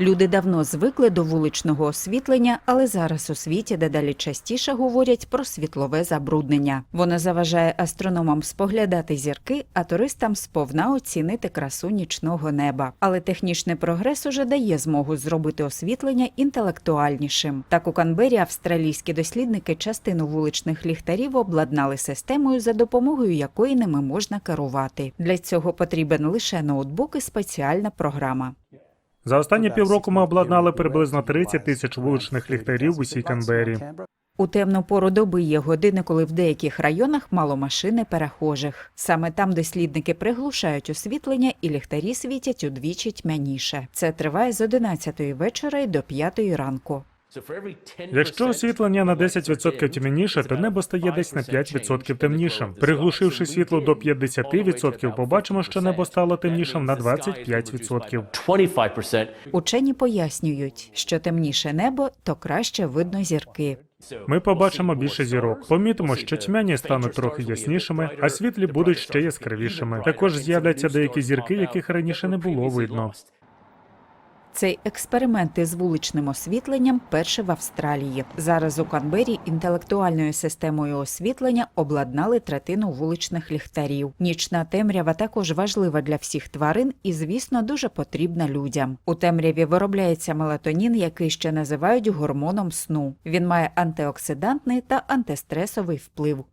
Люди давно звикли до вуличного освітлення, але зараз у світі дедалі частіше говорять про світлове забруднення. Воно заважає астрономам споглядати зірки, а туристам сповна оцінити красу нічного неба. Але технічний прогрес уже дає змогу зробити освітлення інтелектуальнішим. Так у Канбері австралійські дослідники частину вуличних ліхтарів обладнали системою, за допомогою якої ними можна керувати. Для цього потрібен лише ноутбук і спеціальна програма. За останні півроку ми обладнали приблизно 30 тисяч вуличних ліхтарів в усій Канбері. У темну пору доби є години, коли в деяких районах мало машини перехожих. Саме там дослідники приглушають освітлення і ліхтарі світять удвічі тьмяніше. Це триває з 11 вечора й до 5 ранку. Якщо освітлення на 10% темніше, то небо стає десь на 5% темнішим. Приглушивши світло до 50%, побачимо, що небо стало темнішим на 25%. 25%. Учені пояснюють, що темніше небо, то краще видно зірки. Ми побачимо більше зірок. Помітимо, що тьмяні стануть трохи яснішими, а світлі будуть ще яскравішими. Також з'являться деякі зірки, яких раніше не було видно. Цей експеримент із вуличним освітленням перший в Австралії. Зараз у Канбері інтелектуальною системою освітлення обладнали третину вуличних ліхтарів. Нічна темрява також важлива для всіх тварин і, звісно, дуже потрібна людям. У темряві виробляється мелатонін, який ще називають гормоном сну. Він має антиоксидантний та антистресовий вплив.